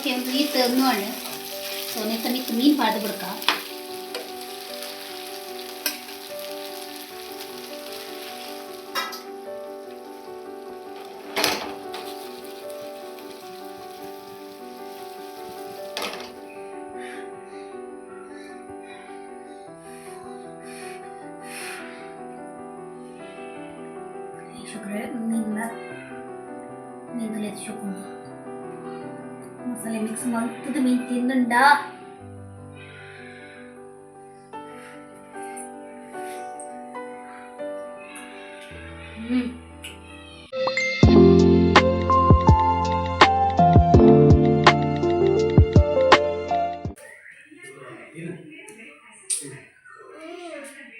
Okay ಒಂದು ಈತ ನೋಡಿ ಸೊ ನೆತ್ತ ಮಿತ್ತು ಮೀನು ಪಾಡ್ದು ಬಿಡ್ಕ ಶುಕ್ರೆ ಮೀನಿನ ಮೀನಲ್ಲಿ ಎತ್ಸ್ಕೊಂಡು ಮಸಾಲೆ ಮಿಕ್ಸ್ ಮಾಡ್ತದ ಮೀನು ತಿಂದುಂಡ ಹ್ಮ್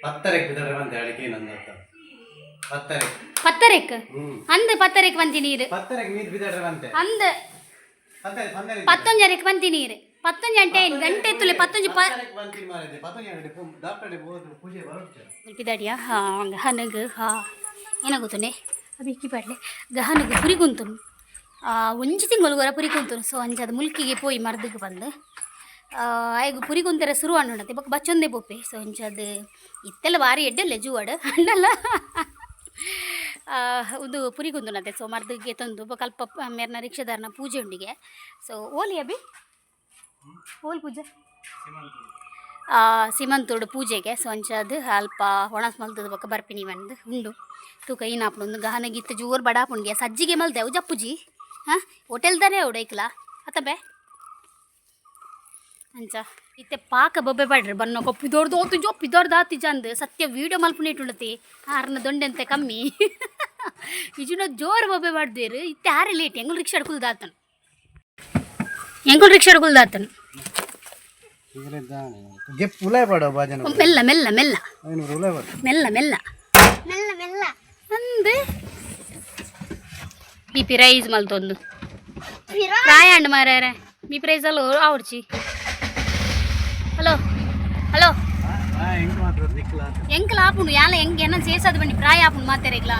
ಪತ್ತರಕ್ಕೆ ಬಿದ್ದರೆ ಅಂತ ಹೇಳಿಕೆ ನಂದು ಅರ್ಥ ಪತ್ತರಕ್ಕೆ ಪತ್ತರೆಕ್ ಹ್ಮ್ ಅಂದ ಪತ್ತರೆಕ್ ಬಂತಿ ನೀರು ಪತ್ತರಕ್ಕೆ ನೀರು ಬಿದ್ದರೆ ಅಂತೆ ಅಂದ ಪತ್ತರೆ ಪಂದರೆ ಪತ್ತೊಂಜರಕ್ಕೆ ಬಂತಿ ನೀರು ಪತ್ತೊಂಜು ಗಂಟೆ ಗಂಟೆ ತುಲೆ ಪತ್ತೊಂಜು ಪ ಪತ್ತರಕ್ಕೆ ಬಂತೀನಿ ಮಾರಿದೆ ಪತ್ತೊಂದು ಡಾಕ್ಟರ್ ಹೋದ್ರು ಪೂಜೆ ಬರುತ್ತೆ ಬಿದಾಡಿಯ ಹಾ ಗಹನಗ ಹಾ. ಏನಾಗುತ್ತನೆ? ಅಬಿಕ್ಕಿ ಪಾಡ್ಲೆ ಗಹನಗ ಪುರಿ ಕುಂತುನು ಒಂಜಿ ತಿಂಗಳು ಗೊರ ಪುರಿ ಕುಂತುನು ಸೊ ಅಂಜದ ಮುಲ್ಕಿಗೆ ಪೋಯಿ ಮರ್ದಕ್ಕೆ ಬಂದು. ಆಯ್ಗು ಪುರಿ ಕುಂತರ ಶುರು ಅನ್ನೋಣತೆ ಬಕ್ ಬಚ್ಚೊಂದೇ ಪೋಪೆ. ಸೊ ಅಂಜದ ಇತ್ತೆಲ್ಲ ಬಾರಿ ಎಡ್ಡಲ್ಲೇ ಜೂವಾಡ. ಅಂಡಲ್ಲ ಇದು ಪುರಿ ಕುಂತುನತೆ ಸೊ ಮರ್ದಿಗೆ ತಂದು ಬೊಕ ಅಲ್ಪ ಮೇರ್ನ ರಿಕ್ಷಾದಾರನ ಪೂಜೆ ಉಂಡಿಗೆ ಸೊ ಓಲಿ ಅಬಿ ಓಲ್ ಪೂಜೆ ಸಿಮಂತೋಡು ಪೂಜೆಗೆ ಸೊ ಅಂಚದು ಅಲ್ಪ ಒಣಸ್ ಮಲ್ತದ ಬೊಕ್ಕ ಬರ್ಪಿನಿ ಬಂದು ಉಂಡು ತೂಕ ಏನಾಪುಂಡು ಒಂದು ಗಹನ ಗೀತ ಜೋರು ಬಡಾಪುಂಡ್ಗೆ ಸಜ್ಜಿಗೆ ಮಲ್ದೆ ಅವು ಜಪ್ಪುಜಿ ಹಾಂ ಹೋಟೆಲ್ದಾನೆ ಉಡೈಕ್ಲ ಅತ್ತಬೆ ಅಂಚ ಇತ್ತೆ ಪಾಕ ಬೊಬ್ಬೆ ಬಾಡ್ರಿ ಬನ್ನ ಕೊಪ್ಪಿ ದೊಡ್ದು ಹೋತು ಜೊಪ್ಪಿ ದೊಡ್ದು ಆತಿ ಜಂದು ಸತ್ಯ ವೀಡಿಯೋ ಮಲ್ಪುನಿಟ್ಟುಂಡತಿ ಆರ್ನ ದೊಂಡೆಂತೆ ಕಮ್ಮಿ ಇಜುನ ಜೋರು ಬೊಬ್ಬೆ ಮಾಡ್ದೇರು ಇತ್ತೆ ಆರೆ ಲೇಟ್ ಹೆಂಗಲ್ ರಿಕ್ಷಾ ಹಿಡ್ಕುಲ್ದು ಆತನು? ಎಂಗುಲ್ ರಿಕ್ಷಾ ಹಿಡ್ಕುಲ್ದು ಆತನು. ಮೆಲ್ಲ ಮೆಲ್ಲ ಮೆಲ್ಲ. ಮೆಲ್ಲ ಮೆಲ್ಲ. ಮೆಲ್ಲ ಮೆಲ್ಲ. ಅಂದು. ಬಿ ಪಿ ರೈಸ್ ಮಲ್ತೊಂದು. ರಾಯಣ್ಣ ಮಾರ್ಯಾರೆ. ಬಿ ಪಿ ರೈಸ್ ಅಲ್ಲ ಆವಡ್ಚಿ ಎಂಕಲ್ ಆಪುಂಡು ಯಾಲ ಎಂಗೆ ಏನ ಸೇಸದು ಬನ್ನಿ ಪ್ರಾಯ ಆಪುಂಡು ಮಾತಾರೇಗ್ಲ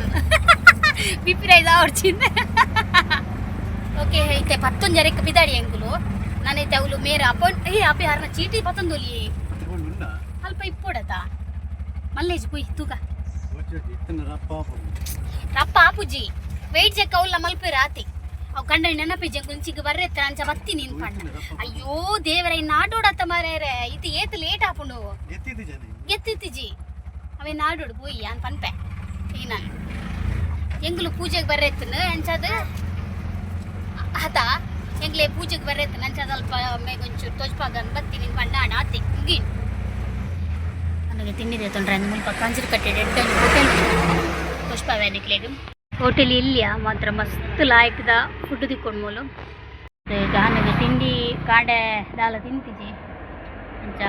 ಬಿ ಪಿ ರೈಸ್ ಆವಡ್ಚಿಂದ ಓಕೆ ಐತೆ ಪತ್ತೊಂದು ಜರಕ್ಕೆ ಬಿದಾಡಿ ಎಂಕುಲು ನಾನೈತೆ ಅವಳು ಮೇರೆ ಅಪೋನ್ ಏ ಅಪ್ಪಿ ಯಾರನ್ನ ಚೀಟಿ ಪತ್ತೊಂದು ಅಲ್ಪ ಇಪ್ಪೋಡತಾ ಮಲ್ಲೇಜ್ ಕುಯ್ ತೂಕ ರಪ್ಪ ಆಪುಜಿ ವೆಯ್ಟ್ ಚೆಕ್ ಅವಲ್ಲ ಮಲ್ಪೇರ ಆತಿ ಅವ್ ಕಂಡ ನೆನಪಿಜೆ ಕುಂಚಿಗ ಬರ್ರೆ ಅಂಚ ಬತ್ತಿ ನೀನ್ ಪಂಡ ಅಯ್ಯೋ ದೇವರ ಇನ್ನು ಆಟೋಡತ್ತ ಮಾರ್ಯಾರೆ ಇದು ಏತ್ ಲೇಟ್ ಆಪುಂಡು ಎತ್ತಿದ್ದು ಜನ ಎತ್ತಿತ್ತಿಜಿ ಅವೇ ನಾಡೋಡು ಪೋಯಿ ಅನ್ ಪನ್ಪೆ ಏನಾನು ಎಂಗ್ಲು ಪೂಜೆಗೆ ಬರ್ರೆತ್ತನ ಅಂಚದ ಹತ ಎಂಗ್ಲೆ ಪೂಜೆಗೆ ಬರ್ರೆತ್ತನ ಅಂಚದ ಅಲ್ಪ ಮೇಗೊಂಚೂರು ತೋಜ್ಪಾಗನ್ ಬತ್ತಿ ನಿನ್ ಪಂಡ ಆಡ ಆತಿ ಮುಗೀನ್ ನನಗೆ ತಿಂಡಿದೆ ತೊಂದ್ರೆ ಅಂದ್ ಮುಲ್ಪ ಕಂಜರು ಕಟ್ಟೆ ಡೆಡ್ಡಲ್ಲಿ ಹೋಟೆಲ್ ಪುಷ್ಪ ವ್ಯಾನಿಕ್ಲೇಡು ಹೋಟೆಲ್ ಇಲ್ಲ ಮಾತ್ರ ಮಸ್ತ್ ಲಾಯಕ್ದ ಫುಡ್ ತಿಕ್ಕೊಂಡ್ಮೂಲು. ಜಾನಿಗೆ ತಿಂಡಿ, ಕಾಡೆ ದಾಲ ತಿಂತಿಜಿ ಅಂಚ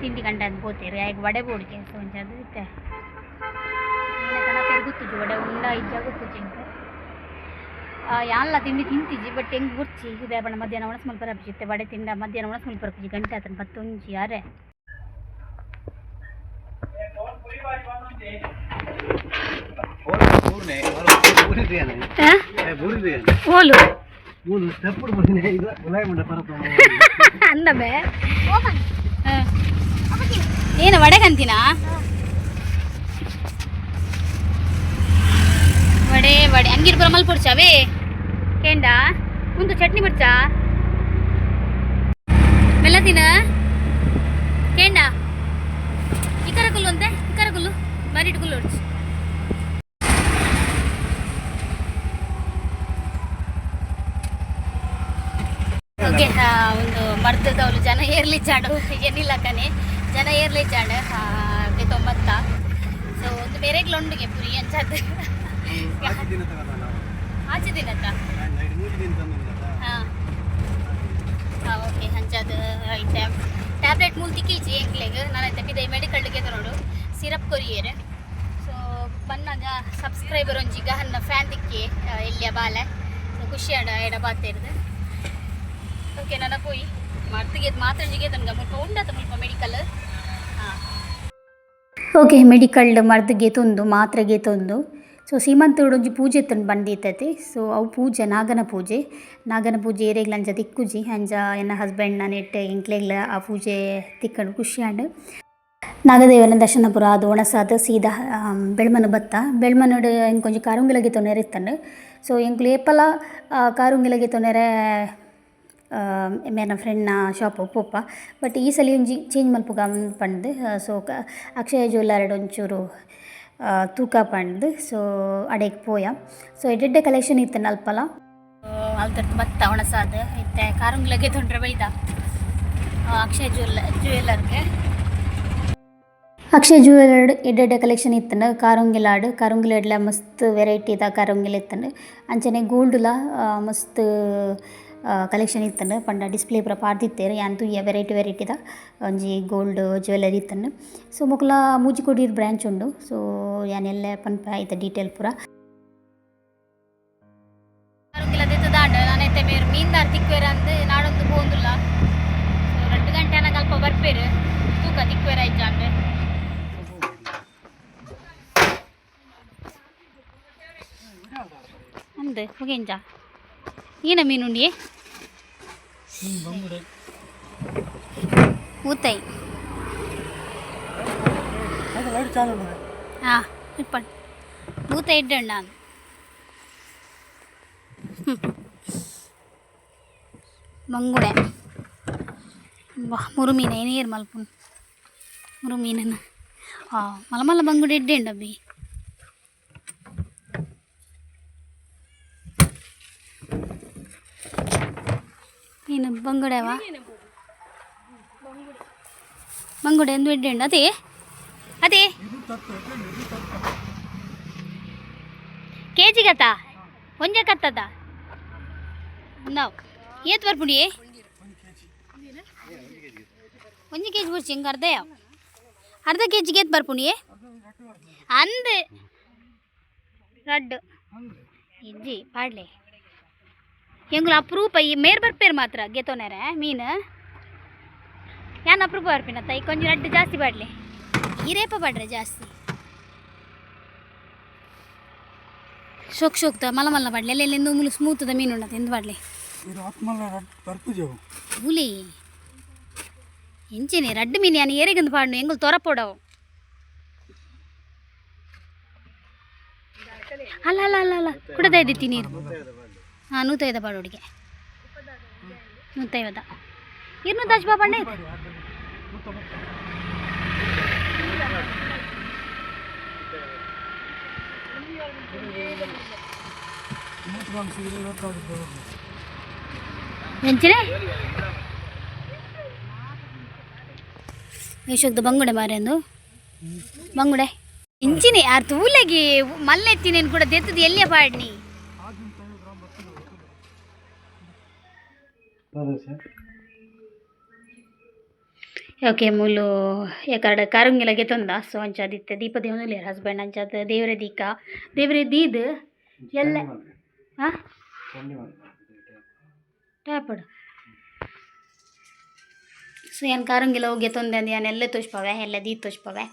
ತಿಂಡಿ ಗಂಡ ಅಂತ ಬೋತೀರಿ. ಆಗ ವಡೆ ಬೋಡಿಕೆ? ಸೊ ಅಂಚ ಅದು ಇತ್ತೆ ಗೊತ್ತಿಜಿ ವಡೆ ಉಂಡ, ಇಜ್ಜ ಗೊತ್ತಿಜಿ ಅಂತ ಯಾನ್ಲ ತಿಂಡಿ ತಿಂತಿಜಿ ಬಟ್ ಹೆಂಗೆ ಗುರ್ಚಿ? ಇದೆ ಬಣ್ಣ ಮಧ್ಯಾಹ್ನ ಒಣಸ್ ಮಲ್ಪರ ಬಜಿತ್ತೆ ವಡೆ ತಿಂಡ ಮಧ್ಯಾಹ್ನ ಒಣಸ್ ಮಲ್ಪರ ಗಂಟೆ ಆತನ ಬತ್ತೊಂಜಿ ಯಾರೇ ಓಲು. ಇದು ಮುಂಡ ಪರತ ಅಂದಬೆ ಏನು ವಡೆಗಂತಿನ? ವಡೆ ವಡೆ. ಅಂಗಿರ್ ಬರ ಮಲ್ಪೊಡ್ಚಾವೇ ಕೇಂಡ? ಒಂದು ಚಟ್ನಿ ಬರ್ಚಾ ಮೆಲ್ಲ ತಿನ ಕೇಂಡ ಕರ ಗುಲ್ಲು ಅಂತೆ? ಗುಲ್ಲು ಬರೀಟ್ ಗುಲ್ಲು ಹೊಡ್ಚು ಓಕೆ ಒಂದು ಮರ್ದದವಳು ಜನ ಏರ್ಲಿ ಜಾಡು ಏನಿಲ್ಲ ಕಣೆ. ಜನ ಏರ್ಲಿ ಜಾಡು ಹಾಗೆ ತೊಂಬತ್ತ. ಸೊ ಒಂದು ಬೇರೆಗ್ಲ ಉಂಡಿಗೆ ಪುರಿ ಅಂಚದ್ದು ಆಚೆ ದಿನ ತಗೋದ ನಾವು. ಆಚೆ ದಿನತ್ತ ಎರಡು ಮೂರು ದಿನ ತಂದಿಲ್ಲ ಹಾಂ. ಹಾಂ ಓಕೆ ಹಂಚದು ಐತೆ ಟ್ಯಾಬ್ಲೆಟ್ ಮೂಲ್ ತಿಕ್ಕೀಚಿ ಎಂಕ್ಲೆಗ್ ನಾನು ಐತೆ ಮೆಡಿಕಲ್ ಮೆಡಿಕಲ್ಗೆ ನೋಡು. ಸಿರಪ್ ಕೊರಿಯರ್ ಸೊ ಬನ್ನಾಗ ಸಬ್ಸ್ಕ್ರೈಬರ್ ಒಂಜಿ ಫ್ಯಾನ್ ದಿಕ್ಕಿ ಇಲ್ಲಿಯ ಬಾಲೆ. ಖುಷಿ ಅಡ, ಎಡ ಬಾತೇರ್ದು ಓಕೆ ನನ್ನ ಪೋಯಿ ಮರ್ತಿಗೆ ಜಿಗೆ ತನಗೆ ಮುಲ್ಪ ಉಂಡತ ಮುಲ್ಪ ಮೆಡಿಕಲ್ ಓಕೆ ಮೆಡಿಕಲ್ ಮರ್ದಿಗೆ ತೊಂದು, ಮಾತ್ರೆಗೆ ತೊಂದು. ಸೊ ಸೀಮಂತೋಡು ಒಂಜಿ ಪೂಜೆ ತಂದು ಬಂದಿತ್ತೈತಿ ಸೊ ಅವು ಪೂಜೆ, ನಾಗನ ಪೂಜೆ. ನಾಗನ ಪೂಜೆ ಏರೆಗ್ಲ ತಿಕ್ಕುಜಿ ಅಂಜ ಎನ್ನ ಹಸ್ಬೆಂಡ್ ನೆಟ್ ಎಂಕ್ಲೆಗ್ಲ ಆ ಪೂಜೆ ತಿಕ್ಕಂಡು ಖುಷಿ ಆಂಡ್. ನಾಗದೇವನ ದರ್ಶನ ಪುರ ಅದು ಒಣಸಾದ ಸೀದಾ ಆಮ್, ಬೆಳ್ಮನ ಬತ್ತ ಬೆಳ್ಮನಡು ಇಂಕ್ ಒಂಜಿ ಕಾರುಂಗಿಲಗೆ ತೊಂದರೆ ಇತ್ತಂಡು ಸೊ ಎಂಕ್ಲು ಏಪಲ ಕಾರುಂಗಿಲಗೆ ತೊಂದರೆ ಮೇನ ಫ್ರೆಂಡ್ನ ಶಾಪ್ ಪೋಪ ಬಟ್ ಈ ಸಲ ಒಂಜಿ ಚೇಂಜ್ ಮಲ್ಪುಗ ಪಂಡ್ ಸೊ ಕ ಅಕ್ಷಯ ಜ್ಯುವೆಲ್ಲರ್ಡ್ ಒಂಚೂರು ಆ, ತೂಕ ಪಂಡ್ ಸೊ ಅಡೆಗ್ ಪೋಯ ಸೊ ಎಡ್ಡೆಡ್ಡೆ ಕಲೆಕ್ಷನ್ ಇತ್ತು ಅಲ್ಪಲ ಅಲ್ತರ್ದು ಬತ್ತ ಒಣಸಾದ ಇತ್ತೆ ಕಾರುಂಗಿಲಗೆ ತೊಂದರೆ ಬೈದ ಅಕ್ಷಯ ಜ್ಯುವೆಲ್ಲ ಜ್ಯುವೆಲ್ಲರ್ಗೆ ಅಕ್ಷಯ ಜ್ಯುವೆಲರ್ಡ್ ಎಡ್ಡೆಡ್ಡೆ ಕಲೆಕ್ಷನ್ ಇತ್ತಂಡು ಕಾರುಂಗಿಲಾಡ್ ಕಾರುಂಗಿಲಾಡ್ಲ ಮಸ್ತ್ ವೆರೈಟಿದ ಕಾರುಂಗಿಲ ಇತ್ತಂಡು ಅಂಚನೆ ಗೋಲ್ಡ್ಲ ಮಸ್ತ್ ಕಲೆಕ್ಷನ್ ಇತ್ತಂಡು ಪಂಡ ಡಿಸ್ಪ್ಲೇ ಪೂರ ಪಾಡ್ದಿತ್ತೇರು ಯಾನ್ ತೂಯ ವೆರೈಟಿ ವೆರೈಟಿದ ಒಂಜಿ ಗೋಲ್ಡ್ ಜ್ಯುವೆಲರಿ ಇತ್ತಂಡು ಸೊ ಮೊಕುಲ ಮೂಜಿಕೊಡಿರ್ ಬ್ರಾಂಚ್ ಉಂಡು ಸೊ ಯಾನೆಲ್ಲ ಪನ್ಪ ಐತ ಡೀಟೇಲ್ ಪೂರ ನಾನೈತೆ ಬೇರು ಮೀನ್ದಾರ್ ತಿಕ್ವೇರ ಅಂದು ನಾಡೊಂದು ಪೋಂದುಲ್ಲ ரெண்டு ಗಂಟೆ ಅನಾಗ ಅಲ್ಪ ಬರ್ಪೇರು ತೂಕ ತಿಕ್ವೇರ ಐಜಾಂಡ್ ಅಂದು ಹೋಗೇಂಜ ಏನ ಮೀನುಂಡಿ ಊತೈ ಹಾಂ ಇಪ್ಪಣ್ ಊತ ಇಡ್ಡಣ್ಣ ನಾನು ಮಂಗುಡೆ ಬಾ ಮುರು ಮೀನು ಏನೇರು ಮಲ್ಪುನ್ ಮುರು ಮೀನನ್ನು ಹಾಂ ಮಲ ಬಂಗುಡೆವಾ ಬಂಗುಡೆ ಒಂದು ಎಡ್ಡೆ ಹಣ್ಣು ಬಂಗುಡೆವ ಬಂಗುಡೆ ಅದೇ? ಅದೇ? ಕೆ ಜಿಗತ್ತ ಒಂಜ ಕತ್ತದ? ನಾವು ಏತ್ ಬರ್ಬಿಡಿ ಒಂದು ಕೆ ಜಿ ಬರ್ಚಿ, ಹಿಂಗೆ ಅರ್ಧ ಯಾವ? ಅರ್ಧ ಕೆ ಜಿಗೆ ಏತ್ ಬರ್ಪುಡಿ? ಅಂದ್. ರಡ್ಡು. ಇಜ್ಜಿ, ಪಾಡ್ಲೆ. ಎಂಗುಲು ಅಪ್ರೂಪ ಈ ಮೇರ್ ಬರ್ಪೇರು ಮಾತ್ರ ಗೆತೋನೇರೆ ಮೀನು ಯಾನ್ ಅಪ್ರೂಪ ಬರ್ಪಿನ ತೈ ಕೊಂಚ ರಡ್ಡು ಜಾಸ್ತಿ ಬಾಡ್ಲಿ ಹಿರೇಪ ಬಾಡ್ರೆ ಜಾಸ್ತಿ ಶೋಕ್ ಶೋಕ್ತ ಮಲ ಮಲ್ಲ ಬಾಡ್ಲಿ ಅಲ್ಲಿ ಎಲ್ಲಿಂದ ಮುಲು ಸ್ಮೂತದ ಮೀನು ಉಣ್ಣತ್ತೆ ಎಂದು ಬಾಡ್ಲಿ ಹುಲಿ ಎಂಚಿನಿ ರಡ್ಡು ಮೀನು ಯಾನು ಏರಿಗಂದು ಪಾಡ್ನು ಎಂಗುಲ್ ತೊರಪೋಡವು ಅಲ್ಲ ಅಲ್ಲ ಅಲ್ಲ ಅಲ್ಲ ಕುಡದ ಇದ್ದಿತ್ತಿ ನೀರು ಹಾಂ, ನೂತೈದ ಬಾಡೋಡಿಗೆ ನೂತೈವದ ಇರ್ನೂ ದಶ ಬಾಬಣ್ಣ ಇದೆ. ಬಂಗುಡೆ ಬಂಗುಡೆ ಮಾರೆಂದು ಬಂಗುಡೆ. ಇಂಚಿನಿ ಯಾರು ತೂಲೆಗೆ ಮಲ್ಲೆತ್ತಿನೇನು ಕೂಡ ದೆತ್ತದು ಎಲ್ಲಿಯ ಪಾಡ್ನಿ? ಓಕೆ ಮೂಲು ಯಾಕಡೆ ಕಾರಂಗಿಲ ತಂದ? ಸೊ ಅಂಚಾದಿತ್ತೆ ದೀಪ ದೇವನಲ್ಲಿ ಹಸ್ಬೆಂಡ್ ಅಂಚಾದ ದೇವರ ದೀಕ. ದೇವರ ದೀದ್ ಎಲ್ಲ ಹಾಂ ಟ್ಯಾಪಡ್ ಸೊ ಏನು ಕಾರಂಗಿಲ ಹೋಗಿ ತೊಂದೆ ಅಂದು ಎಲ್ಲ ತೋಚ್ಪವೆ ಎಲ್ಲ ದೀದ್ ತೋಚ್ಪವೆ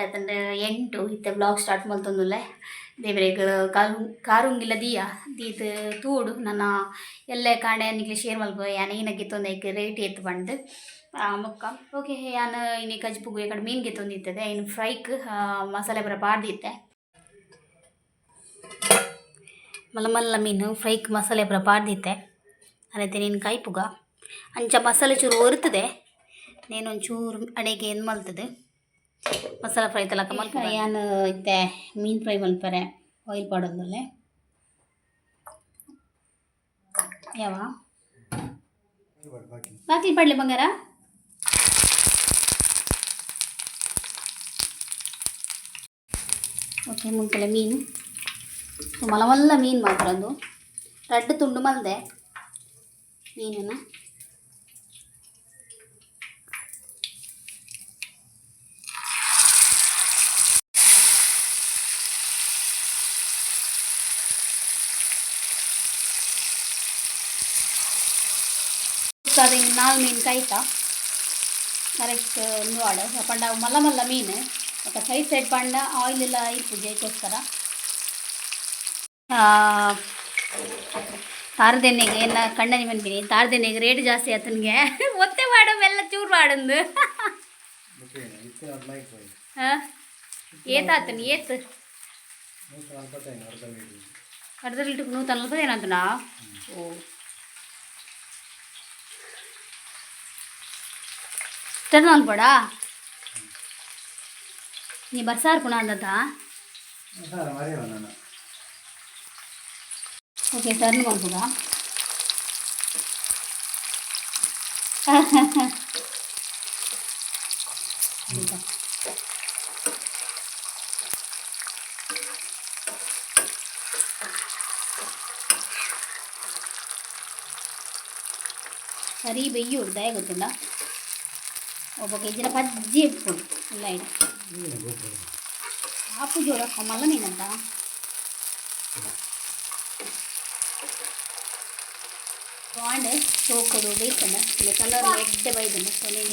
ಗಂಟೆ ಎಂಟು ಇತ್ತೆ ಬ್ಲಾಗ್ ಸ್ಟಾರ್ಟ್ ಮಲ್ತೊಂದುಲ್ಲೆ ದೇವರಿಗೆ ಕಾರು ಕಾರುಂಗಿಲ್ಲ ದೀಯ ದೀತ್ ತೂಡು ನನ್ನ ಎಲ್ಲೆ ಕಾಣೆ ನಿಕ್ಲೆ ಶೇರ್ ಮಲ್ಪ ಯಾನ ಏನಾಗಿತ್ತೊಂದು ತೊಂದೈಕ್ ರೇಟ್ ಎತ್ತು ಬಂದು ಮುಕ್ಕ. ಓಕೆ, ಯಾನ ಇನ್ನು ಕಜ್ಪುಗು ಈ ಕಡೆ ಮೀನ್ಗೆ ತೊಂದಿತ್ತದೆ ಇನ್ನು ಫ್ರೈಕ್ ಮಸಾಲೆ ಬರ ಪಾಡ್ದಿತ್ತೆ. ಮಲ್ಲ ಮಲ್ಲ ಮೀನು ಫ್ರೈಕ್ ಮಸಾಲೆ ಬರ ಪಾಡ್ದಿತ್ತೆ. ಅದೈತೆ ನೀನು ಕಾಯ್ಪುಗ ಅಂಚ ಮಸಾಲೆ ಚೂರು ಒರ್ತದೆ. ನೇನೊಂಚೂರು ಅಡಿಗೆ ಏನು ಮಲ್ತದೆ ಮಸಾಲ ಫ್ರೈ ತಲಕ ಮಲ್ಪರೆ ಏನು ಇತ್ತೆ ಮೀನು ಫ್ರೈ ಮಲ್ಪರೆ ಆಯಿಲ್ ಪಾಡೋದಲ್ಲೇ ಯಾವ? ಬಾಕಿ ಪಡ್ಲಿ ಬಂಗಾರ? ಓಕೆ ಮುಂಕಲೆ ಮೀನು. ಸೊ ಮಲ ಮಲ್ಲ ಮೀನು ಮಾತ್ರ ಅದು. ರಡ್ಡು ತುಂಡು ಮಲ್ದೆ ಮೀನನ್ನು. ಬೊಕ್ಕದ ಹಿಂಗೆ ನಾಲ್ ಮೀನು ಕಾಯ್ತಾ ಕರೆಕ್ಟ್ ನೋಡ ಪಂಡ ಮಲ್ಲ ಮಲ್ಲ ಮೀನು ఒక ಸೈಡ್ ಸೈಡ್ ಪಂಡ ಆಯಿಲ್ ಎಲ್ಲ ಇತ್ತು ಜೈಕೋಸ್ಕರ ತಾರದೆಣ್ಣೆಗೆ ಎಲ್ಲ ಕಣ್ಣನಿ ಬಂದಿನಿ ತಾರದೆಣ್ಣೆಗೆ ರೇಟ್ ಜಾಸ್ತಿ ಆತನಿಗೆ ಒತ್ತೆ ಮಾಡು ಎಲ್ಲ ಚೂರು ಮಾಡಂದು ಮತ್ತೆ ಇತ್ತು ಲೈಕ್ ಹೋಯ್ ಹಾಂ ಏತಾತನಿ ಏತ್ ನೂತ ನಲ್ವತ್ತೈದು ಅರ್ಧ ಲೀಟ್ರ್ ಅರ್ಧ ಲೀಟ್ರ್ ನೂತ ನಲ್ವತ್ತು ಏನಂತನಾ ಓ ಟರ್ನ್ ಅನ್ಬೇಡ ನೀ ಬರ್ಸಾರ್ ಕುಣ ಅಂದದ ಸರ್ ಮರೆಯಲ್ಲ ನಾನು ಓಕೆ ಟರ್ನ್ ಮಾಡ್ಬೋದ ಸರಿ ಬೆಯ್ಯಿ ಹುಡ್ದಾಯ ಗೊತ್ತಿಲ್ಲ ಒಬ್ಬ ಇಲ್ಲ ಇಡ ಏನು ಗೊತ್ತಿಲ್ಲ ಆಪು ಜೋರ ಮಲ್ಲ ಮೀನಂತ ಬಾಂಡ್ ಸೋಕೊಡು ಬೇಕನ್ನ ಇಲ್ಲ ಕಲರ್ ಎಡ್ಡೆ ಬೈದನು ಸೊ ನೀನು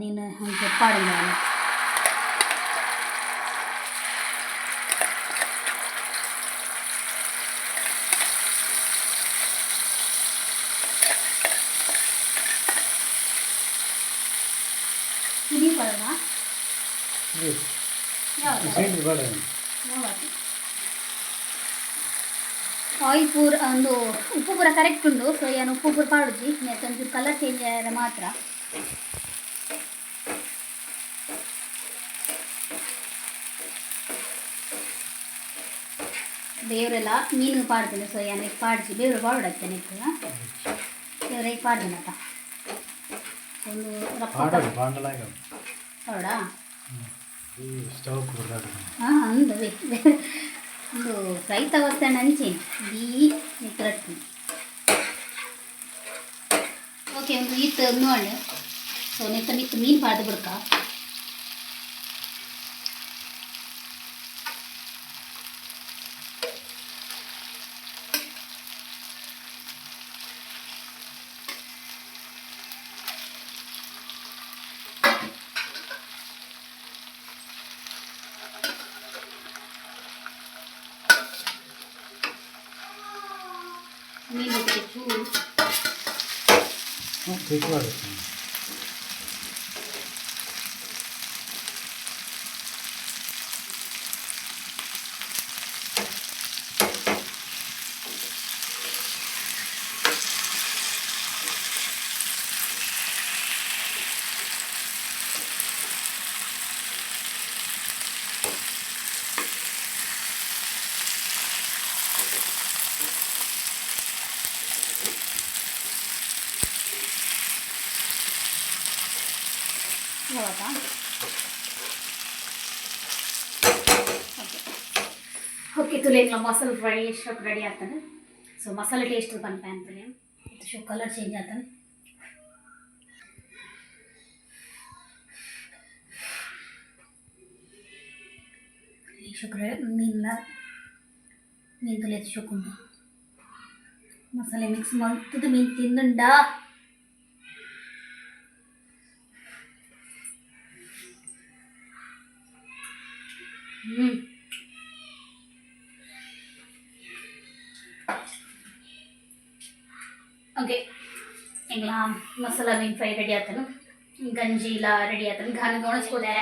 ನೀನು ಹಂಗೆ ಪಾಡಿಲ್ಲ ಇದು ಪಡವಾ ಯಾವುದು ಸೈಡ್ ಬೇಡ ಯಾವುದು ಆಯಿಲ್ ಪೂರ ಒಂದು ಉಪ್ಪು ಪೂರ ಕರೆಕ್ಟ್ ಉಂಡು ಸೊ ಏನು ಉಪ್ಪು ಪೂರ ಪಾಡುಜಿ ನೆತ್ತ ಒಂಚೂರು ಕಲರ್ ಚೇಂಜ್ ಆದ್ರೆ ಮಾತ್ರ ಬೇವರೆಲ್ಲ ಮೀನು ಪಾಡ್ತೀನಿ ಸೊ ಏನು ಪಾಡ್ಸಿ ಬೇವ್ರು ಪಾಡತ್ತೇನೆ ಬೇವ್ರಿಗೆ ಪಾಡ್ತೀನಪ್ಪ ಒಂದು ರಪ್ಪ ಆಡೋದು ಬಾಂಡಲಾಗ ಹೌದಾ ಈ ಸ್ಟವ್ ಕೂಡ ಹಾಂ ಅಂದು ಒಂದು ರೈತ ವಸ್ತಣ್ಣ ಅಂಚೆ ಈ ನಿತ್ರಟ್ಟಿ ಓಕೆ ಒಂದು ಈತ್ ನೋಡಿ ಸೊ ನೆತ್ತ ನಿತ್ತು ಮೀನು ಪಾಡ್ದು ಬಿಡ್ಕ 没得豆腐。哦，豆腐还行。ಚೂರು ಕ್ವಿಕ್ ಆಗುತ್ತೆ ಹೌದಾ ಓಕೆ ಓಕೆ ತುಲೇನ ಮಸಾಲೆ ಫ್ರೈ ಎಷ್ಟು ರೆಡಿ ಆಗ್ತಾನೆ ಸೊ ಮಸಾಲೆ ಟೇಸ್ಟ್ ಬಂತ ಅಂತಾನೆ ಶೋ ಕಲರ್ ಚೇಂಜ್ ಆಗ್ತಾನೆ ಶುಕ್ರ ಮೀನ ಮೀನು ತುಳಿಯೋದು ಶುಕೊಂಡು ಮಸಾಲೆ ಮಿಕ್ಸ್ ಮಾಡ್ತದ್ದು ಮೀನು ತಿಂದುಂಡ ಓಕೆ ಎಲ್ಲ ಮಸಾಲ ಮೀನು ಫ್ರೈ ರೆಡಿ ಆತನು. ಗಂಜಿ ಇಲ್ಲ ರೆಡಿ ಆತನು. ಗಾನ ಒಣಸ್ಕೋದೆ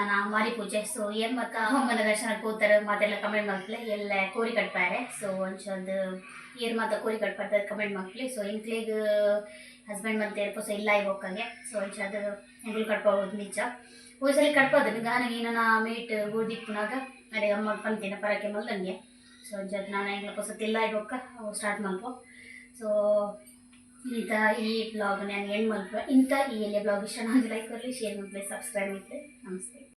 ನಾನು ಮಾರಿ ಪೂಜೆ. ಸೊ ಏನು ಮತ್ತ ಅಮ್ಮನ ದರ್ಶನಕ್ಕೆ ಹೋಗ್ತಾರೆ ಮಾತೆಲ್ಲ ಕಮೆಂಟ್ ಮಾಡ್ಲಿ ಎಲ್ಲ ಕೋರಿ ಕಟ್ಪಾರೆ. ಸೊ ಒಂಚೊಂದು ಏನು ಮಾತ ಕೋರಿ ಕಟ್ಪಾರ್ತಾರೆ ಕಮೆಂಟ್ ಮಾಡ್ಲಿ ಸೊ ಇಂಕ್ಲಿಗ್ ಹಸ್ಬೆಂಡ್ ಮತ್ತೆ ಏರ್ಪೋಸ ಇಲ್ಲ ಇವಾಗೆ ಸೊ ಒಂಚದು ಎಂಗ್ಳು ಕಟ್ಬೋದು ನಿಜ. ಹೋಯ್ಸಲಿ ಕಟ್ಬೋದು. ಗಾನ ನಾನು ಮೇಟ್ ಗೋದಿಪ್ಪನಾಗ ನಡೆ ಅಮ್ಮ ಪಂತಿನ ಪರಕ್ಕೆ ಮಲ್ದಂಗೆ ಸೊ ಜೊತೆ ನಾನು ಎಂಗ್ಳ ಸತ್ತಿಲ್ಲ ತಿಲ್ಲ ಇವಾಗ ಸ್ಟಾರ್ಟ್ ಮಾಡ್ಕೊ. ಸೊ ಇಂಥ ಈ ಬ್ಲಾಗ್ ನಾನು ಎಂಡ್ ಮಲ್ಪ, ಇಂಥ ಈ ಎಲ್ಲ ಬ್ಲಾಗ್ ಇಷ್ಟ ನಾನು ಲೈಕ್ ಕೊರಲಿ ಶೇರ್ ಮಾಡ್ಲಿ ಸಬ್ಸ್ಕ್ರೈಬ್ ಮಾಡಲಿ ನಮಸ್ತೆ.